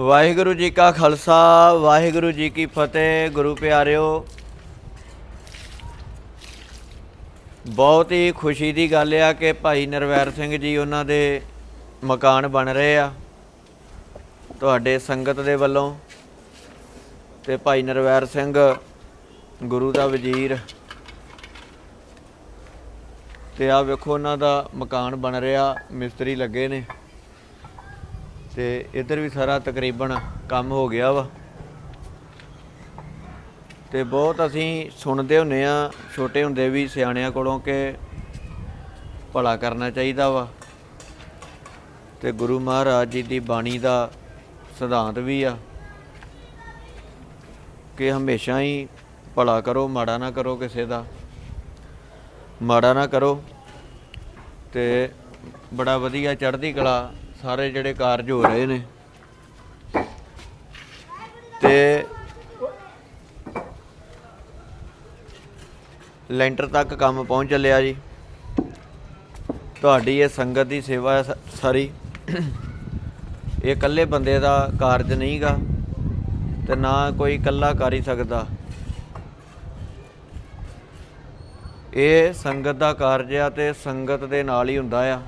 ਵਾਹਿਗੁਰੂ ਜੀ ਕਾ ਖਾਲਸਾ, ਵਾਹਿਗੁਰੂ ਜੀ ਕੀ ਫਤਿਹ, ਗੁਰੂ ਪਿਆਰਿਓ। ਬਹੁਤ ਹੀ ਖੁਸ਼ੀ ਦੀ ਗੱਲ ਆ ਕਿ ਭਾਈ ਨਰਵੈਰ ਸਿੰਘ ਜੀ ਉਹਨਾਂ ਦੇ ਮਕਾਨ ਬਣ ਰਹੇ ਆ, ਤੁਹਾਡੇ ਸੰਗਤ ਦੇ ਵੱਲੋਂ। ਤੇ ਭਾਈ ਨਰਵੈਰ ਸਿੰਘ, ਗੁਰੂ ਦਾ ਵਜ਼ੀਰ। ਤੇ ਆ ਵੇਖੋ ਉਹਨਾਂ ਦਾ ਮਕਾਨ ਬਣ ਰਿਹਾ, ਮਿਸਤਰੀ ਲੱਗੇ ਨੇ। ਤੇ ਇੱਧਰ ਵੀ ਸਾਰਾ ਤਕਰੀਬਨ ਕੰਮ ਹੋ ਗਿਆ ਵਾ। ਤੇ ਬਹੁਤ ਅਸੀਂ ਸੁਣਦੇ ਹੁੰਨੇ ਆ, ਛੋਟੇ ਹੁੰਦੇ ਵੀ ਸਿਆਣਿਆਂ ਕੋਲੋਂ ਕਿ ਭਲਾ ਕਰਨਾ ਚਾਹੀਦਾ ਵਾ। ਤੇ ਗੁਰੂ ਮਹਾਰਾਜ ਜੀ ਦੀ ਬਾਣੀ ਦਾ ਸਿਧਾਂਤ ਵੀ ਆ ਕਿ ਹਮੇਸ਼ਾ ਹੀ ਭਲਾ ਕਰੋ, ਮਾੜਾ ਨਾ ਕਰੋ ਕਿਸੇ ਦਾ। ਮਾੜਾ ਨਾ ਕਰੋ ਤੇ ਬੜਾ ਵਧੀਆ ਚੜ੍ਹਦੀ ਕਲਾ ਸਾਰੇ ਜਿਹੜੇ ਕਾਰਜ ਹੋ ਰਹੇ ਨੇ। ਤੇ ਲੈਂਟਰ ਤੱਕ ਕੰਮ ਪਹੁੰਚ ਚੱਲਿਆ ਜੀ। ਤੁਹਾਡੀ ਇਹ ਸੰਗਤ ਦੀ ਸੇਵਾ ਹੈ ਸਾਰੀ। ਇਹ ਇਕੱਲੇ ਬੰਦੇ ਦਾ ਕਾਰਜ ਨਹੀਂਗਾ ਤੇ ਨਾ ਕੋਈ ਇਕੱਲਾ ਕਰ ਹੀ ਸਕਦਾ। ਇਹ ਸੰਗਤ ਦਾ ਕਾਰਜ ਆ ਤੇ ਸੰਗਤ ਦੇ ਨਾਲ ਹੀ ਹੁੰਦਾ ਆ।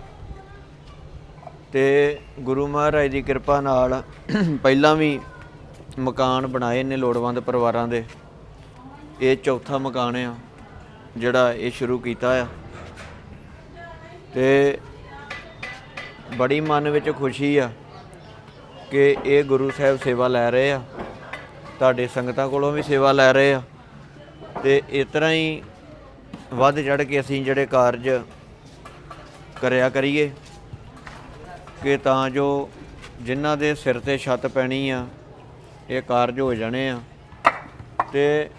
ਤੇ ਗੁਰੂ ਮਹਾਰਾਜ ਦੀ ਕਿਰਪਾ ਨਾਲ ਪਹਿਲਾਂ ਵੀ ਮਕਾਨ ਬਣਾਏ ਨੇ ਲੋੜਵੰਦ ਪਰਿਵਾਰਾਂ ਦੇ। ਇਹ ਚੌਥਾ ਮਕਾਨ ਆ, ਜਿਹੜਾ ਇਹ ਸ਼ੁਰੂ ਕੀਤਾ ਆ। ਤੇ ਬੜੀ ਮਨ ਵਿੱਚ ਖੁਸ਼ੀ ਆ ਕਿ ਇਹ ਗੁਰੂ ਸਾਹਿਬ ਸੇਵਾ ਲੈ ਰਹੇ ਆ। ਤੁਹਾਡੇ ਸੰਗਤਾਂ ਕੋਲੋਂ ਵੀ ਸੇਵਾ ਲੈ ਰਹੇ ਆ। ਤੇ ਇਸ ਤਰ੍ਹਾਂ ਹੀ ਵੱਧ ਚੜ ਕੇ ਅਸੀਂ ਜਿਹੜੇ ਕਾਰਜ ਕਰਿਆ ਕਰੀਏ। ਕਿ ਤਾਂ ਜੋ ਜਿਨ੍ਹਾਂ ਦੇ ਸਿਰ ਤੇ ਛੱਤ ਪੈਣੀ ਆ, ਇਹ ਕਾਰਜ ਹੋ ਜਾਣੇ ਆ। ਤੇ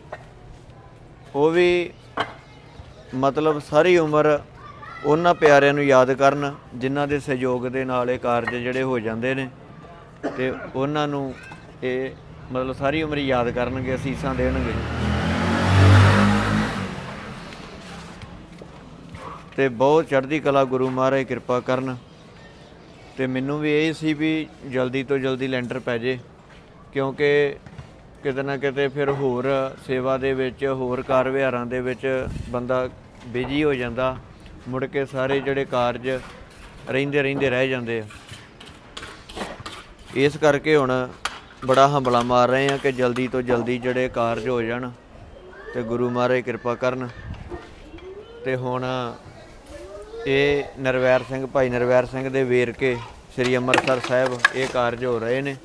ਉਹ ਵੀ ਮਤਲਬ ਸਾਰੀ ਉਮਰ ਉਹਨਾਂ ਪਿਆਰਿਆਂ ਨੂੰ ਯਾਦ ਕਰਨ, ਜਿਨ੍ਹਾਂ ਦੇ ਸਹਿਯੋਗ ਦੇ ਨਾਲ ਇਹ ਕਾਰਜ ਜਿਹੜੇ ਹੋ ਜਾਂਦੇ ਨੇ। ਤੇ ਉਹਨਾਂ ਨੂੰ ਇਹ ਮਤਲਬ ਸਾਰੀ ਉਮਰ ਯਾਦ ਕਰਨਗੇ, ਅਸੀਸਾਂ ਦੇਣਗੇ। ਤੇ ਬਹੁਤ ਚੜ੍ਹਦੀ ਕਲਾ ਗੁਰੂ ਮਹਾਰਾਜ ਕਿਰਪਾ ਕਰਨ। ਤੇ ਮੈਨੂੰ ਵੀ ਇਹ ਸੀ ਵੀ ਜਲਦੀ ਤੋਂ ਜਲਦੀ ਲੈਂਟਰ ਪੈ ਜੇ, ਕਿਉਂਕਿ ਕਿਤੇ ਨਾ ਕਿਤੇ ਫਿਰ ਹੋਰ ਸੇਵਾ ਦੇ ਵਿੱਚ, ਹੋਰ ਕਾਰ ਵਿਹਾਰਾਂ ਦੇ ਵਿੱਚ ਬੰਦਾ ਬਿਜ਼ੀ ਹੋ ਜਾਂਦਾ, ਮੁੜ ਕੇ ਸਾਰੇ ਜਿਹੜੇ ਕਾਰਜ ਰਹਿੰਦੇ ਰਹਿੰਦੇ ਰਹਿ ਜਾਂਦੇ ਆ। ਇਸ ਕਰਕੇ ਹੁਣ ਬੜਾ ਹੰਬਲਾ ਮਾਰ ਰਹੇ ਆ ਕਿ ਜਲਦੀ ਤੋਂ ਜਲਦੀ ਜਿਹੜੇ ਕਾਰਜ ਹੋ ਜਾਣ, ਤੇ ਗੁਰੂ ਮਹਾਰਾਜ ਕਿਰਪਾ ਕਰਨ, ਤੇ ਹੁਣ ਇਹ ਨਰਵੈਰ ਸਿੰਘ, ਭਾਈ ਨਰਵੈਰ ਸਿੰਘ ਦੇ ਵੇਰਕੇ ਸ੍ਰੀ ਅੰਮ੍ਰਿਤਸਰ ਸਾਹਿਬ ਇਹ ਕਾਰਜ ਹੋ ਰਹੇ ਨੇ।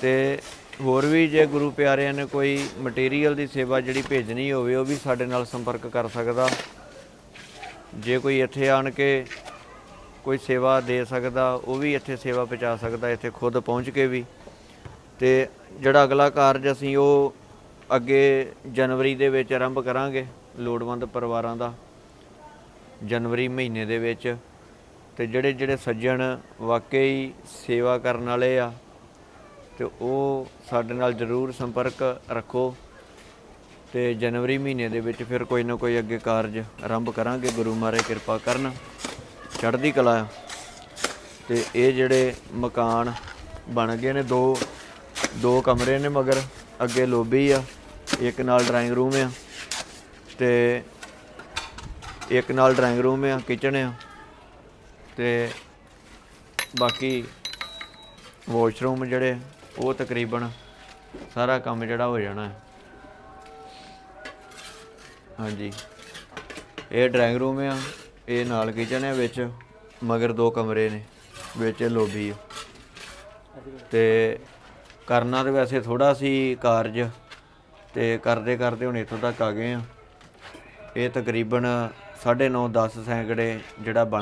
ਤੇ ਹੋਰ ਵੀ ਜੇ ਗੁਰੂ ਪਿਆਰਿਆਂ ਨੇ ਕੋਈ ਮਟੀਰੀਅਲ ਦੀ ਸੇਵਾ ਜਿਹੜੀ ਭੇਜਣੀ ਹੋਵੇ, ਉਹ ਵੀ ਸਾਡੇ ਨਾਲ ਸੰਪਰਕ ਕਰ ਸਕਦਾ। ਜੇ ਕੋਈ ਇੱਥੇ ਆਣ ਕੇ ਕੋਈ ਸੇਵਾ ਦੇ ਸਕਦਾ, ਉਹ ਵੀ ਇੱਥੇ ਸੇਵਾ ਪਹੁੰਚਾ ਸਕਦਾ, ਇੱਥੇ ਖੁਦ ਪਹੁੰਚ ਕੇ ਵੀ। ਤੇ ਜਿਹੜਾ ਅਗਲਾ ਕਾਰਜ ਅਸੀਂ ਉਹ ਅੱਗੇ ਜਨਵਰੀ ਦੇ ਵਿੱਚ ਆਰੰਭ ਕਰਾਂਗੇ, ਲੋੜਵੰਦ ਪਰਿਵਾਰਾਂ ਦਾ। ਜਨਵਰੀ ਮਹੀਨੇ ਦੇ ਵਿੱਚ ਤੇ ਜਿਹੜੇ ਜਿਹੜੇ ਸੱਜਣ ਵਾਕਈ ਸੇਵਾ ਕਰਨ ਵਾਲੇ ਆ, ਤੇ ਉਹ ਸਾਡੇ ਨਾਲ ਜ਼ਰੂਰ ਸੰਪਰਕ ਰੱਖੋ ਤੇ ਜਨਵਰੀ ਮਹੀਨੇ ਦੇ ਵਿੱਚ ਫਿਰ ਕੋਈ ਨਾ ਕੋਈ ਅੱਗੇ ਕਾਰਜ ਆਰੰਭ ਕਰਾਂਗੇ, ਗੁਰੂ ਮਹਾਰਾਜ ਕਿਰਪਾ ਕਰਨ, ਚੜ੍ਹਦੀ ਕਲਾ ਆ। ਤੇ ਇਹ ਜਿਹੜੇ ਮਕਾਨ ਬਣ ਗਏ ਨੇ, ਦੋ ਦੋ ਕਮਰੇ ਨੇ ਮਗਰ, ਅੱਗੇ ਲੋਬੀ ਆ, ਇੱਕ ਨਾਲ ਡਰਾਇੰਗ ਰੂਮ ਆ ਤੇ ਇੱਕ ਨਾਲ ਡਰਾਇੰਗ ਰੂਮ ਆ ਕਿਚਨ ਆ। ਤੇ ਬਾਕੀ ਵਾਸ਼ਰੂਮ ਜਿਹੜੇ ਉਹ ਤਕਰੀਬਨ ਸਾਰਾ ਕੰਮ ਜਿਹੜਾ ਹੋ ਜਾਣਾ ਹੈ। ਹਾਂਜੀ। ਇਹ ਡਰਾਇੰਗ ਰੂਮ ਆ, ਇਹ ਨਾਲ ਕਿਚਨ ਹੈ ਵਿੱਚ, ਮਗਰ ਦੋ ਕਮਰੇ ਨੇ, ਵਿੱਚ ਲੋਬੀ ਆ। ਤੇ ਕਰਨਾ ਤੇ ਵੈਸੇ ਥੋੜਾ ਸੀ ਕਾਰਜ, ਤੇ ਕਰਦੇ ਕਰਦੇ ਹੁਣ ਇੱਥੋਂ ਤੱਕ ਆ ਗਏ ਆ। ਇਹ ਤਕਰੀਬਨ 9.5 10 ਸੈਂਕੜੇ ਜਿਹੜਾ ਬਣ